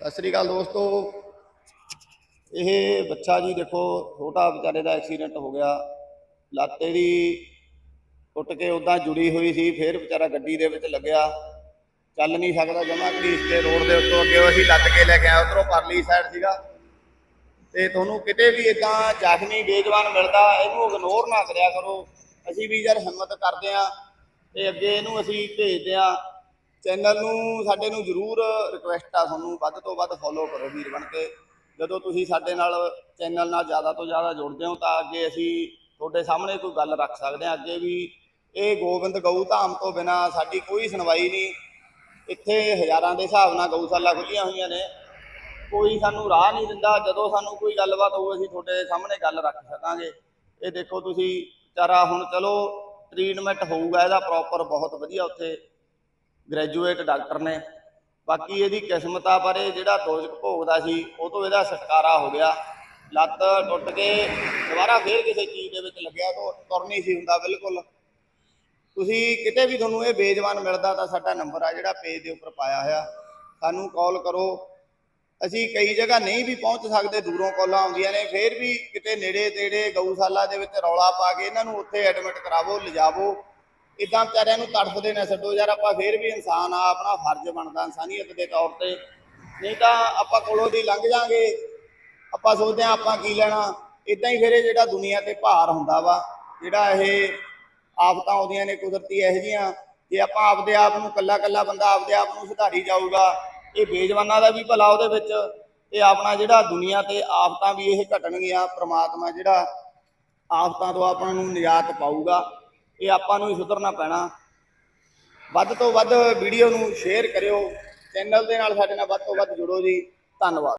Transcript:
ਸਤਿ ਸ੍ਰੀ ਅਕਾਲ ਦੋਸਤੋ। ਇਹ ਬੱਚਾ ਜੀ ਦੇਖੋ, ਛੋਟਾ ਵਿਚਾਰੇ ਦਾ ਐਕਸੀਡੈਂਟ ਹੋ ਗਿਆ। ਲੱਤ ਦੀ ਟੁੱਟ ਕੇ ਉਦਾਂ ਜੁੜੀ ਹੋਈ ਸੀ, ਫਿਰ ਵਿਚਾਰਾ ਗੱਡੀ ਦੇ ਵਿੱਚ ਲੱਗਿਆ। ਚੱਲ ਨਹੀਂ ਸਕਦਾ ਜਮਾ ਘੜੀਸ ਕੇ ਰੋਡ ਦੇ ਉੱਤੋਂ ਅੱਗੇ ਅਸੀਂ ਲੱਤ ਕੇ ਲੈ ਕੇ ਆਏ ਉਧਰੋਂ ਪਰਲੀ ਸਾਈਡ ਸੀਗਾ। ਤੇ ਤੁਹਾਨੂੰ ਕਿਤੇ ਵੀ ਇਦਾਂ ਜ਼ਖਮੀ, ਬੇਜਵਾਨ ਮਿਲਦਾ, ਇਹਨੂੰ ਇਗਨੋਰ ਨਾ ਕਰਿਆ ਕਰੋ। ਅਸੀਂ ਵੀ ਯਾਰ ਹਿੰਮਤ ਕਰਦੇ ਆ ਤੇ ਅੱਗੇ ਇਹਨੂੰ ਅਸੀਂ ਭੇਜਦੇ ਆ ਚੈਨਲ ਨੂੰ, ਸਾਡੇ ਨੂੰ ਜਰੂਰ ਰਿਕੁਐਸਟ ਆ ਤੁਹਾਨੂੰ, ਵੱਧ ਤੋਂ ਵੱਧ ਫੋਲੋ ਕਰੋ ਵੀਰ ਬਣ ਕੇ। ਜਦੋਂ ਤੁਸੀਂ ਸਾਡੇ ਨਾਲ ਚੈਨਲ ਨਾਲ ਜ਼ਿਆਦਾ ਤੋਂ ਜ਼ਿਆਦਾ ਜੁੜਦੇ ਹੋ, ਤਾਂ ਅੱਗੇ ਅਸੀਂ ਤੁਹਾਡੇ ਸਾਹਮਣੇ ਕੋਈ ਗੱਲ ਰੱਖ ਸਕਦੇ ਹਾਂ। ਅੱਗੇ ਵੀ ਇਹ ਗੋਬਿੰਦ ਗਊ ਧਾਮ ਤੋਂ ਬਿਨਾ ਸਾਡੀ ਕੋਈ ਸੁਣਵਾਈ ਨਹੀਂ। ਇੱਥੇ ਹਜ਼ਾਰਾਂ ਦੇ ਹਿਸਾਬ ਨਾਲ ਗਊਸ਼ਾਲਾ ਖੁੱਲੀਆਂ ਹੋਈਆਂ ਨੇ। ਕੋਈ ਸਾਨੂੰ ਰਾਹ ਨਹੀਂ ਦਿੰਦਾ। ਜਦੋਂ ਸਾਨੂੰ ਕੋਈ ਗੱਲਬਾਤ ਹੋਊ, ਅਸੀਂ ਤੁਹਾਡੇ ਸਾਹਮਣੇ ਗੱਲ ਰੱਖ ਸਕਾਂਗੇ। ਇਹ ਦੇਖੋ ਤੁਸੀਂ, ਵਿਚਾਰਾ ਹੁਣ ਚਲੋ ਟ੍ਰੀਟਮੈਂਟ ਹੋਊਗਾ, ਇਹਦਾ ਪ੍ਰੋਪਰ ਬਹੁਤ ਵਧੀਆ ਉੱਥੇ ਗ੍ਰੈਜੂਏਟ ਡਾਕਟਰ ਨੇ। ਬਾਕੀ ਇਹਦੀ ਕਿਸਮਤ ਆ, ਪਰ ਇਹ ਜਿਹੜਾ ਦੋਜਕ ਭੋਗਦਾ ਸੀ, ਉਹ ਤੋਂ ਇਹਦਾ ਛੁਟਕਾਰਾ ਹੋ ਗਿਆ। ਲੱਤ ਟੁੱਟ ਕੇ ਦੁਬਾਰਾ ਫੇਰ ਕਿਸੇ ਚੀਜ਼ ਦੇ ਵਿੱਚ ਲੱਗਿਆ, ਤਾਂ ਤੁਰ ਨਹੀਂ ਸੀ ਹੁੰਦਾ, ਬਿਲਕੁਲ। ਤੁਸੀਂ ਕਿਤੇ ਵੀ ਤੁਹਾਨੂੰ ਇਹ ਬੇਜਵਾਨ ਮਿਲਦਾ, ਤਾਂ ਸਾਡਾ ਨੰਬਰ ਆ ਜਿਹੜਾ ਪੇਜ ਦੇ ਉੱਪਰ ਪਾਇਆ ਹੋਇਆ। ਸਾਨੂੰ ਕਾਲ ਕਰੋ। ਅਸੀਂ ਕਈ ਜਗ੍ਹਾ ਨਹੀਂ ਵੀ ਪਹੁੰਚ ਸਕਦੇ, ਦੂਰੋਂ ਕਾਲਾਂ ਆਉਂਦੀਆਂ ਨੇ, ਫੇਰ ਵੀ ਕਿਤੇ ਨੇੜੇ ਤੇੜੇ ਗਊਸ਼ਾਲਾ ਦੇ ਵਿੱਚ ਰੌਲਾ ਪਾ ਕੇ ਇਹਨਾਂ ਨੂੰ ਉੱਥੇ ਐਡਮਿਟ ਕਰਾਵੋ, ਲਿਜਾਵੋ। ਇਦਾਂ ਵਿਚਾਰਿਆਂ ਨੂੰ ਤੜਫਦੇ ਨਾ, ਛੱਡੋ ਯਾਰ, ਆਪਾਂ ਫੇਰ ਵੀ ਇਨਸਾਨ ਆ, ਆਪਣਾ ਫਰਜ਼ ਬਣਦਾ, ਇਨਸਾਨੀਅਤ ਦੇ ਤੌਰ ਤੇ। ਨਹੀਂ ਤਾਂ ਆਪਾਂ ਕੋਲੋਂ ਦੀ ਲੰਘ ਜਾਾਂਗੇ। ਆਪਾਂ ਸੋਚਦੇ ਆ ਆਪਾਂ ਕੀ ਲੈਣਾ। ਇਦਾਂ ਹੀ ਫਿਰ ਜਿਹੜਾ ਦੁਨੀਆ ਤੇ ਭਾਰ ਹੁੰਦਾ ਵਾ, ਜਿਹੜਾ ਇਹ ਆਫਤਾਂ ਆਉਂਦੀਆਂ ਨੇ, ਕੁਦਰਤੀ ਇਹੋ ਜਿਹੀਆਂ, ਜੇ ਆਪਾਂ ਆਪਦੇ ਆਪ ਨੂੰ ਕੱਲਾ ਕੱਲਾ ਬੰਦਾ ਆਪਦੇ ਆਪ ਨੂੰ ਸੁਧਾਰੀ ਜਾਊਗਾ, ਇਹ ਬੇਜਵਾਨਾਂ ਦਾ ਵੀ ਭਲਾ ਉਹਦੇ ਵਿੱਚ। ਤੇ ਆਪਣਾ ਜਿਹੜਾ ਦੁਨੀਆ ਤੇ ਆਫਤਾਂ ਵੀ ਇਹ ਘਟਣਗੀਆਂ, ਪ੍ਰਮਾਤਮਾ ਜਿਹੜਾ ਆਫਤਾਂ ਤੋਂ ਆਪਾਂ ਨੂੰ ਨਿਜਾਤ ਪਾਊਗਾ। ਇਹ ਆਪਾਂ ਨੂੰ ਹੀ ਸੁਧਰਨਾ ਪੈਣਾ। ਵੱਧ ਤੋਂ ਵੱਧ ਵੀਡੀਓ ਨੂੰ ਸ਼ੇਅਰ ਕਰਿਓ। ਚੈਨਲ ਦੇ ਨਾਲ ਸਾਡੇ ਨਾਲ ਵੱਧ ਤੋਂ ਵੱਧ ਜੁੜੋ ਜੀ। ਧੰਨਵਾਦ।